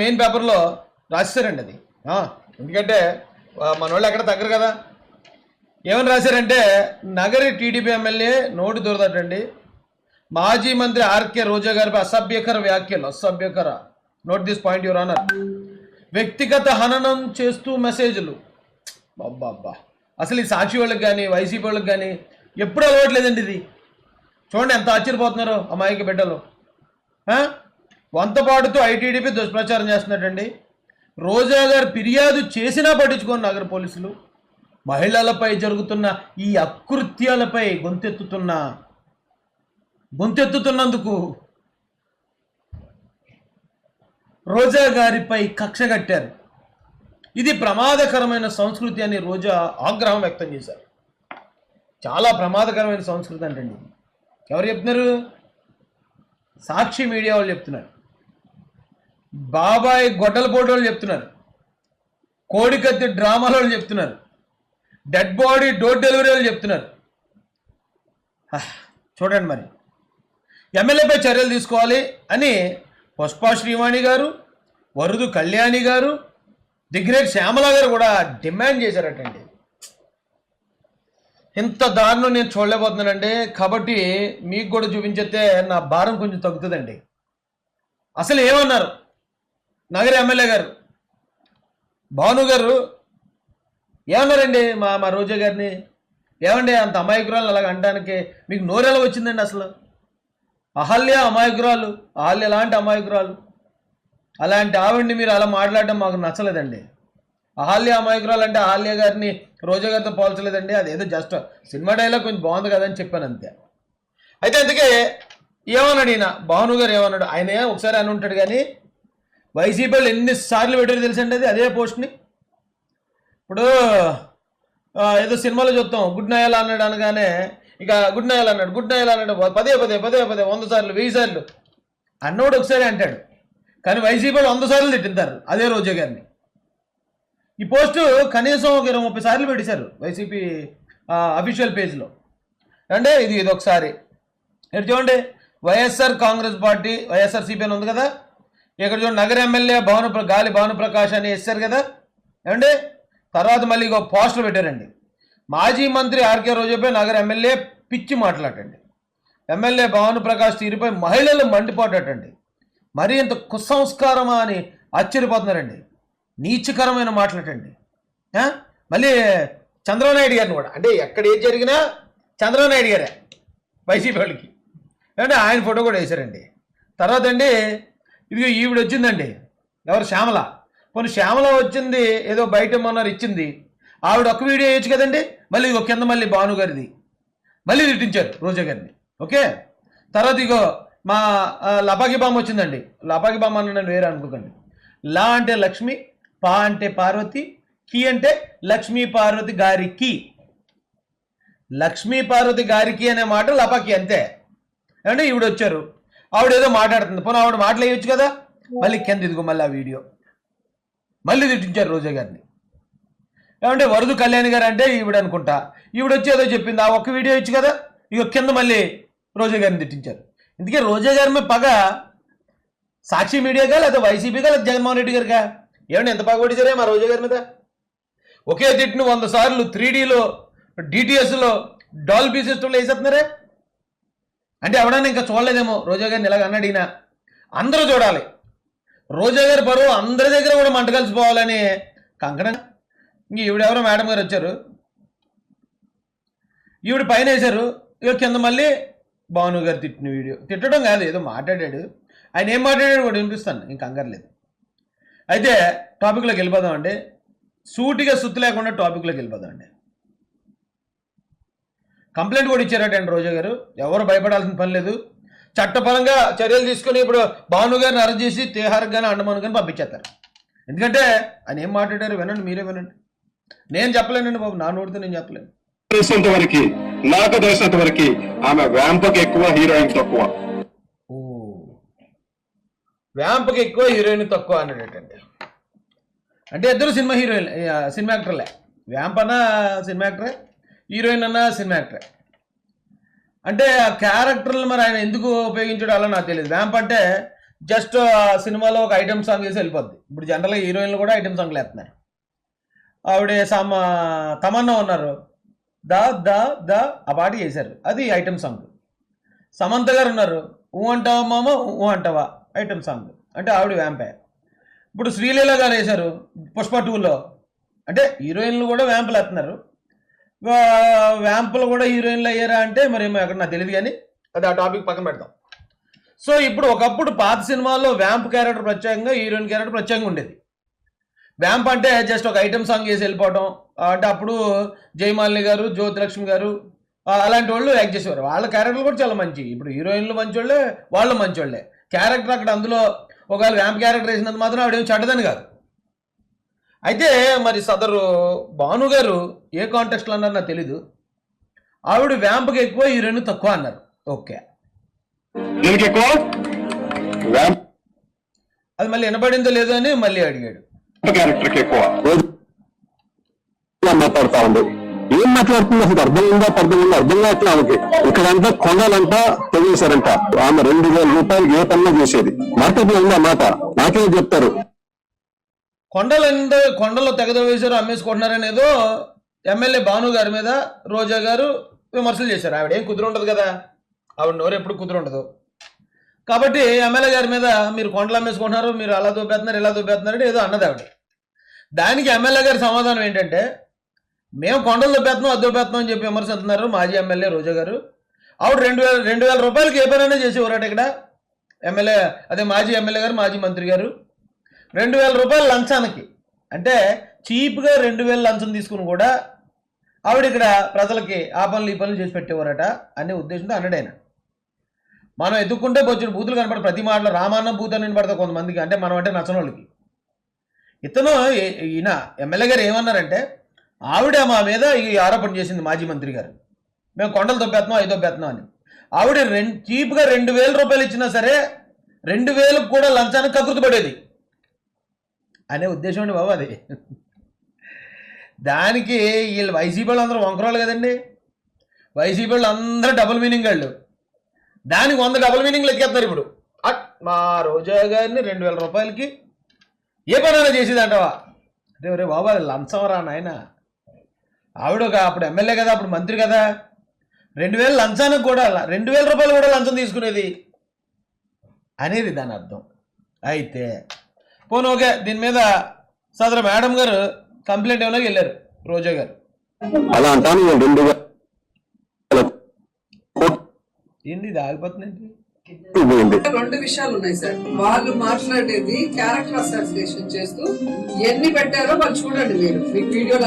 Main పేపర్లో రాశారండి అది. ఎందుకంటే మన వాళ్ళు ఎక్కడ తగ్గరు కదా. ఏమని రాశారంటే నగరి టీడీపీ ఎమ్మెల్యే నోటి దొరదటండి. మాజీ మంత్రి ఆర్కే రోజా గారిపై అసభ్యకర వ్యాఖ్యలు అసభ్యకర. Note this point your honour వ్యక్తిగత హననం చేస్తూ మెసేజ్లు అబ్బా అసలు ఈ సాక్షి వాళ్ళకి కానీ వైసీపీ వాళ్ళకి కానీ ఎప్పుడు అలవాట్లేదండి ఇది. చూడండి ఎంత ఆశ్చర్యపోతున్నారు అమ్మాయికి బిడ్డలు. వంతపాడుతూ ఐటీడీపీ దుష్ప్రచారం చేస్తున్నట్టండి. రోజా గారు ఫిర్యాదు చేసినా పట్టించుకోండి నగర పోలీసులు. మహిళలపై జరుగుతున్న ఈ అకృత్యాలపై గొంతెత్తుతున్న గొంతెత్తుతున్నందుకు రోజా గారిపై కక్ష కట్టారు. ఇది ప్రమాదకరమైన సంస్కృతి అని రోజా ఆగ్రహం వ్యక్తం చేశారు. చాలా ప్రమాదకరమైన సంస్కృతి అంటండి. ఎవరు చెప్తున్నారు? సాక్షి మీడియా వాళ్ళు చెప్తున్నారు. బాబాయ్ గొడ్డలపోటు వాళ్ళు చెప్తున్నారు. కోడికత్తి డ్రామాల వాళ్ళు చెప్తున్నారు. డెడ్ బాడీ డోర్ డెలివరీ వాళ్ళు చెప్తున్నారు చూడండి మరి. ఎమ్మెల్యేపై చర్యలు తీసుకోవాలి అని పుష్ప శ్రీవాణి గారు వరుదు కళ్యాణి గారు దిగ్రేట్ శ్యామల గారు కూడా డిమాండ్ చేశారటండి. ఇంత దారుణం నేను చూడలేకపోతున్నానండి. కాబట్టి మీకు కూడా చూపించేస్తే నా భారం కొంచెం తగ్గుతుందండి. అసలు ఏమన్నారు? నగర ఎమ్మెల్యే గారు భాను గారు ఏమన్నారండి మా మా రోజా గారిని? ఏమండి అంత అమాయకురాలు అలాగ అనడానికి మీకు నోరెలా వచ్చిందండి అసలు? అహల్య అమాయకురాలు అహల్య లాంటి అమాయకురాలు. అలాంటి ఆవిడ్ని మీరు అలా మాట్లాడడం మాకు నచ్చలేదండి. అహల్య అమాయకురాలు అంటే అహల్య గారిని రోజా గారితో పోల్చలేదండి. అది ఏదో జస్ట్ సినిమా డైలాగ్ కొంచెం బాగుంది కదా అని చెప్పాను అంతే. అయితే అందుకే ఏమన్నాడు ఈయన? భాను గారు ఏమన్నాడు? ఆయన ఒకసారి అని ఉంటాడు కానీ వైసీపీ వాళ్ళు ఎన్నిసార్లు పెట్టారు తెలుసండి అది? అదే పోస్ట్ని? ఇప్పుడు ఏదో సినిమాలో చూస్తాం. గుడ్ నయల్ అన్నాడు అనగానే ఇక గుడ్ నయల్ అన్నాడు గుడ్ నయల్ అన్నాడు పదే పదే పదే పదే వంద సార్లు వెయ్యి సార్లు. అన్నోడు ఒకసారి అంటాడు. కానీ వైసీపీ వాళ్ళు వంద సార్లు తిట్టింటారు అదే రోజా గారిని. ఈ పోస్టు కనీసం ఒక ఇరవై ముప్పై సార్లు పెట్టేశారు వైసీపీ అఫీషియల్ పేజ్లో. అంటే ఇది ఇది ఒకసారి. ఇక్కడ చూడండి. వైఎస్ఆర్ కాంగ్రెస్ పార్టీ వైఎస్ఆర్ సిపి అని ఉంది కదా? ఇక్కడ చూడండి నగర ఎమ్మెల్యే భవన ప్ర- గాలి భాను ప్రకాష్ అని వేస్తారు కదా. ఏమండి? తర్వాత మళ్ళీ ఇంకో పోస్టులు పెట్టారండి. మాజీ మంత్రి ఆర్కే రోజుపై నగర ఎమ్మెల్యే పిచ్చి మాట్లాడండి ఎమ్మెల్యే భాను ప్రకాష్ తీరుపై మహిళలు మండిపోటండి మరి ఇంత కుసంస్కారమా అని ఆశ్చర్యపోతున్నారండి. నీచకరమైన మాట్లాడండి మళ్ళీ చంద్రబాబు నాయుడు గారిని కూడా. అంటే ఎక్కడ ఏది జరిగినా చంద్రబాబు నాయుడు గారే. వైసీపీ వాళ్ళకి. ఏమంటే ఆయన ఫోటో కూడా వేశారండి. తర్వాత అండి ఇదిగో ఈవిడ వచ్చిందండి ఎవరు? శ్యామల. పోనీ శ్యామల వచ్చింది ఏదో బయట మొన్నారు ఇచ్చింది. ఆవిడ ఒక వీడియో వేయచ్చు కదండి? మళ్ళీ ఇదిగో కింద మళ్ళీ భాను గారిది. మళ్ళీ తిట్టించారు రోజా గారిని. ఓకే? తర్వాత ఇగో మా లపాకి బామ్మ వచ్చిందండి. లపాకి బామ్మ అని నేను వేరే అనుకోకండి. లా అంటే లక్ష్మి పా అంటే పార్వతి కి అంటే లక్ష్మీ పార్వతి గారికి లక్ష్మీ పార్వతి గారికి అనే మాట లపాకి అంతే. అంటే ఈవిడ వచ్చారు ఆవిడ ఏదో మాట్లాడుతుంది. పోనీ ఆవిడ మాట్లాడేయచ్చు కదా? మళ్ళీ కింద ఇదిగో మళ్ళీ ఆ వీడియో. మళ్ళీ తిట్టించారు రోజా గారిని. ఏమంటే వరదు కళ్యాణ్ గారు అంటే ఈవిడ అనుకుంటా ఈవిడ వచ్చి ఏదో చెప్పింది. ఆ ఒక్క వీడియో ఇచ్చు కదా? ఇక కింద మళ్ళీ రోజా గారిని తిట్టించారు. ఇందుకే రోజా గారి మీద పగ సాక్షి మీడియాగా లేదా వైసీపీగా లేదా జగన్మోహన్ రెడ్డి గారిగా ఏమంటే ఎంత పగ కొట్టించారే మా రోజా గారి మీద? ఒకే తిట్టును వంద సార్లు త్రీ డీలో డిటిఎస్లో డాల్బీ సిస్టంలో వేసేస్తున్నారే? అంటే ఎవడన్నా ఇంకా చూడలేదేమో. రోజా గారిని ఇలాగ అన్నాడు ఈయన అందరూ చూడాలి. రోజా గారి పరువు అందరి దగ్గర కూడా మంట కలిసిపోవాలని కంకణ. ఇంక ఈవిడెవరో మేడం గారు వచ్చారు. ఈవిడ పైన వేశారు. ఇక కింద మళ్ళీ భాను గారు తిట్టిన వీడియో. తిట్టడం కాదు ఏదో మాట్లాడాడు. ఆయన ఏం మాట్లాడాడు కూడా వినిపిస్తాను ఇంక అంగర్లేదు అయితే టాపిక్లోకి వెళ్ళిపోదామండి. సూటిగా సుత్తు లేకుండా టాపిక్లోకి వెళ్ళిపోదామండి. కంప్లైంట్ కూడా ఇచ్చారటండి రోజా గారు. ఎవరు భయపడాల్సిన పని లేదు. చట్టపరంగా చర్యలు తీసుకుని ఇప్పుడు భాను గారిని అరెస్ట్ చేసి తేహార్ కానీ అండమాన్ కానీ పంపించేస్తారు. ఎందుకంటే ఆయన ఏం మాట్లాడారు వినండి మీరే వినండి. నేను చెప్పలేనండి బాబు నా నోటితో నేను చెప్పలేను. తెలిసినంత వరకు నాకు తెలిసినంత వరకు ఆమె వ్యాంపకి ఎక్కువ హీరోయిన్ తక్కువ. ఓ. వ్యాంప్కి ఎక్కువ హీరోయిన్ తక్కువ అన్నాడటండి. అంటే ఇద్దరు సినిమా హీరోయిన్ సినిమా యాక్టర్లే. వ్యాంప్ అన్న సినిమా యాక్టరే? హీరోయిన్ అన్న సినిమా యాక్టర్. అంటే ఆ క్యారెక్టర్లు మరి ఆయన ఎందుకు ఉపయోగించడం అలా నాకు తెలియదు వ్యాంప్ అంటే జస్ట్ ఆ సినిమాలో ఒక ఐటమ్ సాంగ్ వేసి వెళ్ళిపోద్ది. ఇప్పుడు జనరల్గా హీరోయిన్లు కూడా ఐటమ్ సాంగ్లు వేస్తున్నారు. ఆవిడ సమ తమన్నా ఉన్నారు. ద ద ద ఆ పాట చేశారు. అది ఐటమ్ సాంగ్. సమంత గారు ఉన్నారు. ఊ అంటావా మామ ఊ అంటావా? Item song. అంటే ఆవిడ వ్యాంపే ఇప్పుడు శ్రీలీల గారు వేశారు. పుష్ప టూలో అంటే హీరోయిన్లు కూడా వ్యాంపులు వేస్తున్నారు. వ్యాంపులు కూడా హీరోయిన్లు అయ్యారా అంటే మరి ఏమో ఎక్కడ నాకు తెలియదు కానీ అది ఆ టాపిక్ పక్కన పెడతాం. సో ఇప్పుడు ఒకప్పుడు పాత సినిమాల్లో వ్యాంప్ క్యారెక్టర్ ప్రత్యేకంగా హీరోయిన్ క్యారెక్టర్ ప్రత్యేకంగా ఉండేది. వ్యాంప్ అంటే జస్ట్ ఒక ఐటమ్ సాంగ్ వేసి వెళ్ళిపోవడం ఆ, అంటే అప్పుడు జయమాలిని గారు జ్యోతిలక్ష్మి గారు అలాంటి వాళ్ళు యాక్ట్ చేసేవారు. వాళ్ళ క్యారెక్టర్లు కూడా చాలా మంచి. ఇప్పుడు హీరోయిన్లు మంచోళ్ళే వాళ్ళు మంచోళ్ళే. క్యారెక్టర్ అక్కడ అందులో ఒకవేళ వ్యాంప్ క్యారెక్టర్ వేసినంత మాత్రం ఆవిడేం చెడ్డదని కాదు. అయితే మరి సదరు భాను గారు ఏ కాంటెక్స్ట్లో అన్నారు నాకు తెలీదు. ఆవిడ వ్యాంప్కి ఎక్కువ హీరోయిన్ తక్కువ అన్నారు. ఓకే. అది మళ్ళీ వినపడిందో లేదో అని మళ్ళీ అడిగాడు. మాట్లాడుతా ఉంది? ఏం మాట్లాడుతుంది? అసలు అర్థం ఉందా? అర్థం ఉందా? అర్థం కావట్లే ఆమెకి? ఇక్కడంతా కొండలంతా తెగేశారంట ఆమె రెండు వేల రూపాయలు ఏ పనులు చేసేది? లో ఉందా మాట? నాకే చెప్తారు? కొండలు ఎంత కొండలో తెగదవేశారు అమ్మేసుకుంటున్నారనేదో ఎమ్మెల్యే భాను గారి మీద రోజా గారు విమర్శలు చేశారు. ఆవిడ ఏం కుదురుండదు కదా. ఆవిడ నోరు ఎప్పుడు కుదురుండదు కాబట్టి ఎమ్మెల్యే గారి మీద మీరు కొండలు అమ్మేసుకుంటున్నారు మీరు అలా దూపేస్తున్నారు ఇలా దూపేస్తున్నారు ఏదో అన్నది ఆవిడ. దానికి ఎమ్మెల్యే గారి సమాధానం ఏంటంటే మేము కొండలు దూపేస్తున్నాం అది దూపేస్తున్నాం అని చెప్పి విమర్శిస్తున్నారు మాజీ ఎమ్మెల్యే రోజా గారు. ఆవిడ రెండు వేల రెండు వేల రూపాయలకి ఏ పనైనా చేసేవారట ఇక్కడ. ఎమ్మెల్యే అదే మాజీ ఎమ్మెల్యే గారు మాజీ మంత్రి గారు. రెండు వేల రూపాయలు లంచానికి. అంటే చీప్గా రెండు వేల లంచం తీసుకుని కూడా ఆవిడ ఇక్కడ ప్రజలకి ఆ పనులు ఈ పనులు చేసి పెట్టేవారట అనే ఉద్దేశంతో అన్నడైన మనం ఎదుక్కుంటే వచ్చిన బూతులు కనపడ ప్రతి మాటలో రామాన్న బూత్ అని పడతాయి కొంతమందికి. అంటే మనం అంటే నచ్చని వాళ్ళకి ఇతను ఈయన ఎమ్మెల్యే గారు ఏమన్నారంటే ఆవిడ మా మీద ఈ ఆరోపణ చేసింది మాజీ మంత్రి గారు. మేము కొండలు దొబ్బేస్తున్నాం ఐదు దొబ్బేస్తున్నాం అని. ఆవిడ రెండు చీప్గా రెండు వేల రూపాయలు ఇచ్చినా సరే రెండు వేలకు కూడా లంచానికి కకృతి పడేది. అనే ఉద్దేశం అండి బాబు అది. దానికి వీళ్ళు వైసీపీ వాళ్ళు అందరూ వంకరాలు కదండి. వైసీపీ వాళ్ళు అందరూ డబుల్ మీనింగ్ వాళ్ళు. దానికి వంద డబుల్ మీనింగ్లు ఎక్కేస్తారు ఇప్పుడు. అట్ మా రోజా గారిని రెండు వేల రూపాయలకి ఏ పనైనా చేసేదంటవా? అంటే రే బాబు అది లంచం రా నాయన. ఆవిడ ఒక అప్పుడు ఎమ్మెల్యే కదా అప్పుడు మంత్రి కదా. రెండు వేల లంచానికి కూడా రెండు వేల రూపాయలు కూడా లంచం తీసుకునేది. అనేది దాని అర్థం. అయితే పోను ఓకే దీని మీద సదరు మేడం గారు కంప్లైంట్ ఏమైనా వెళ్ళారు రోజా గారు. అలా అంటాను నేను రెండు ఏంది ఇది ఆగిపోతుందండి రెండు విషయాలు ఉన్నాయి సార్. వాళ్ళు మాట్లాడేది క్యారెక్టర్ అసోసియేషన్ చేస్తూ ఎన్ని పెట్టారో వాళ్ళు చూడండి మీరు. మీకు వీడియోలో